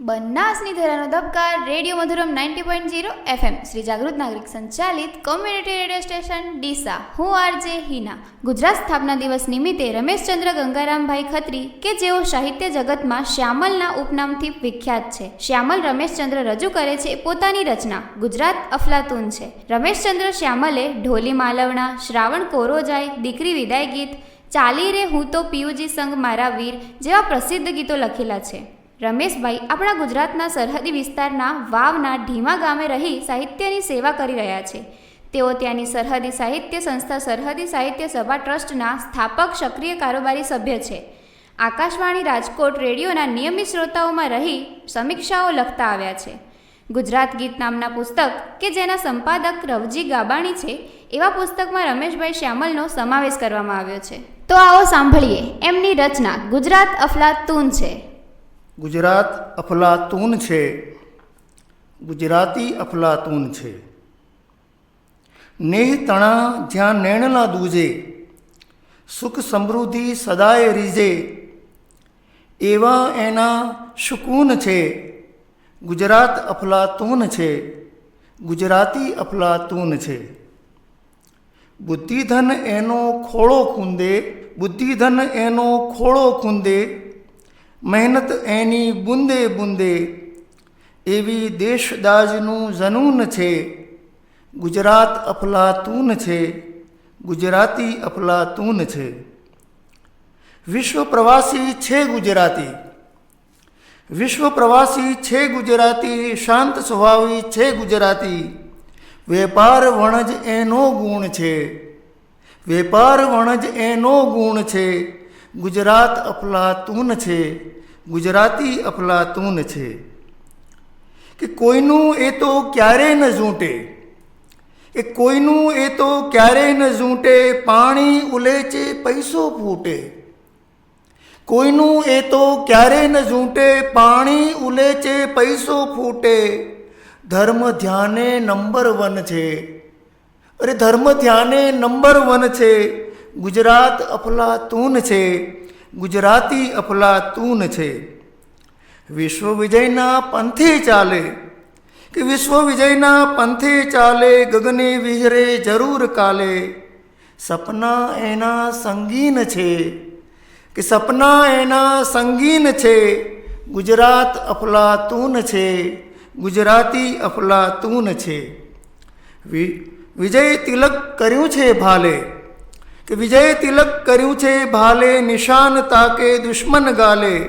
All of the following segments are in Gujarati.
બનાસની ધરાનો ધબકાર radio Madhuram ninety point zero FM. Shri Jagrut Nagrik સંચાલિત કોમ્યુનિટી રેડિયો સ્ટેશન, ડીસા. હું આરજે હિના. ગુજરાત સ્થાપના દિવસ નિમિત્તે રમેશચંદ્ર ગંગારામભાઈ ખત્રી કે જેઓ સાહિત્ય જગતમાં શ્યામલના ઉપનામથી વિખ્યાત છે. શ્યામલ રમેશચંદ્ર રજૂ કરે છે પોતાની રચના. ગુજરાત અફલાતુન છે. રમેશચંદ્ર શ્યામલે ઢોલી માલવણા, શ્રાવણ કોરો જાય દીકરી વિદાય ગીત, ચાલી રે હું તો પિયુજી સંગ મારા વીર જેવા પ્રસિદ્ધ ગીતો લખેલા છે. રમેશભાઈ આપણા ગુજરાતના સરહદી વિસ્તારના વાવના ઢીમા ગામે રહી સાહિત્યની સેવા કરી રહ્યા છે. તેઓ ત્યાંની સરહદી સાહિત્ય સંસ્થા સરહદી સાહિત્ય સભા ટ્રસ્ટના સ્થાપક, સક્રિય કારોબારી સભ્ય છે. આકાશવાણી, રાજકોટ રેડિયોના નિયમિત શ્રોતાઓમાં રહી સમીક્ષાઓ લખતા આવ્યા છે. ગુજરાત ગીત નામના પુસ્તક કે જેના સંપાદક રવજી ગાબાણી છે, એવા પુસ્તકમાં રમેશભાઈ શ્યામલનો સમાવેશ કરવામાં આવ્યો છે. તો આવો સાંભળીએ. એમની રચના ગુજરાત અફલાતુન છે. ગુજરાત અફલાતૂન છે. ગુજરાતી અફલાતૂન છે. નેહ તણા જ્યાં નેણના દૂજે, સુખ સમૃદ્ધિ સદાય રીજે, એવા એના સુકૂન છે. ગુજરાત અફલાતૂન છે. ગુજરાતી અફલાતૂન છે. બુદ્ધિધન એનો ખોળો ખૂંદે, બુદ્ધિધન એનો ખોળો ખૂંદે મહેનત એની બુંદે બુંદે, એવી દેશદાજનું જનૂન છે, ગુજરાત અફલાતૂન છે, ગુજરાતી અફલાતૂન છે. વિશ્વ પ્રવાસી છે ગુજરાતી, વિશ્વ પ્રવાસી છે ગુજરાતી, શાંત સ્વભાવી છે ગુજરાતી, વેપાર વણજ એનો ગુણ છે, વેપાર વણજ એનો ગુણ છે ગુજરાત અફલાતૂન છે, ગુજરાતી અફલાતૂન છે. કે કોઈનું એ તો ક્યારેય ન ઝૂંટે, કે કોઈનું એ તો ક્યારેય ન ઝૂંટે, પાણી ઉલેચે, પૈસો ફૂટે. કોઈનું એ તો ક્યારેય ન ઝૂંટે, પાણી ઉલેચે, પૈસો ફૂટે. ધર્મ ધ્યાને નંબર વન છે. અરે ધર્મ ધ્યાને નંબર વન છે. ગુજરાત અફલાતૂન છે, ગુજરાતી અફલાતૂન છે. વિશ્વ વિજયના પંથે ચાલે, કે વિશ્વ વિજયના પંથે ચાલે, ગગને વિહરે જરૂર કાલે. સપના એના સંગીન છે, કે સપના એના સંગીન છે, ગુજરાત અફલાતૂન છે, ગુજરાતી અફલાતૂન છે. વિજય તિલક કર્યું છે ભાલે. કે વિજય તિલક કર્યું છે ભાલે નિશાન તાકે દુશ્મન ગાલે.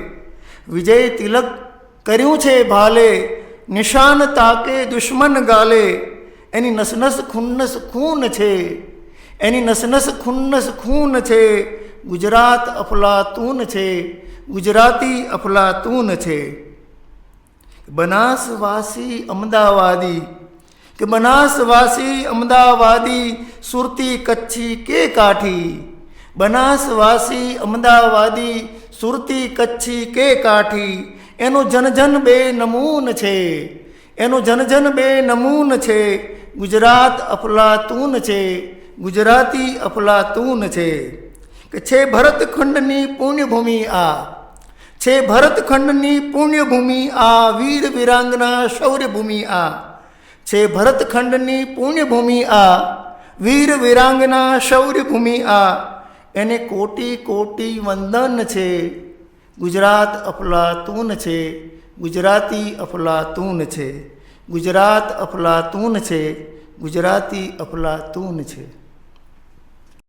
વિજય તિલક કર્યું છે ભાલે નિશાન તાકે દુશ્મન ગાલે. એની નસનસ ખુન્નસ ખૂન છે. એની નસનસ ખુન્નસ ખૂન છે. ગુજરાત અફલાતૂન છે. ગુજરાતી અફલાતૂન છે. બનાસવાસી અમદાવાદી કે બનાસવાસી અમદાવાદી સુરતી કચ્છી કે કાઠી? બનાસવાસી અમદાવાદી સુરતી કચ્છી કે કાઠી? એનું જન જન બે નમૂન છે. એનું જન જન બે નમૂન છે. ગુજરાત અફલાતૂન છે. ગુજરાતી અફલાતૂન છે. કે છે ભરતખંડની પુણ્યભૂમિ આ. છે ભરતખંડની પુણ્યભૂમિ આ, વીર વિરાંગના શૌર્યભૂમિ આ. છે ભરતખંડની પુણ્યભૂમિ આ, વીર વિરાંગના શૌર્યભૂમિ આ. એને કોટી કોટી વંદન છે. ગુજરાત અફલાતૂન છે. ગુજરાતી અફલાતૂન છે. ગુજરાત અફલાતૂન છે. ગુજરાતી અફલાતૂન છે.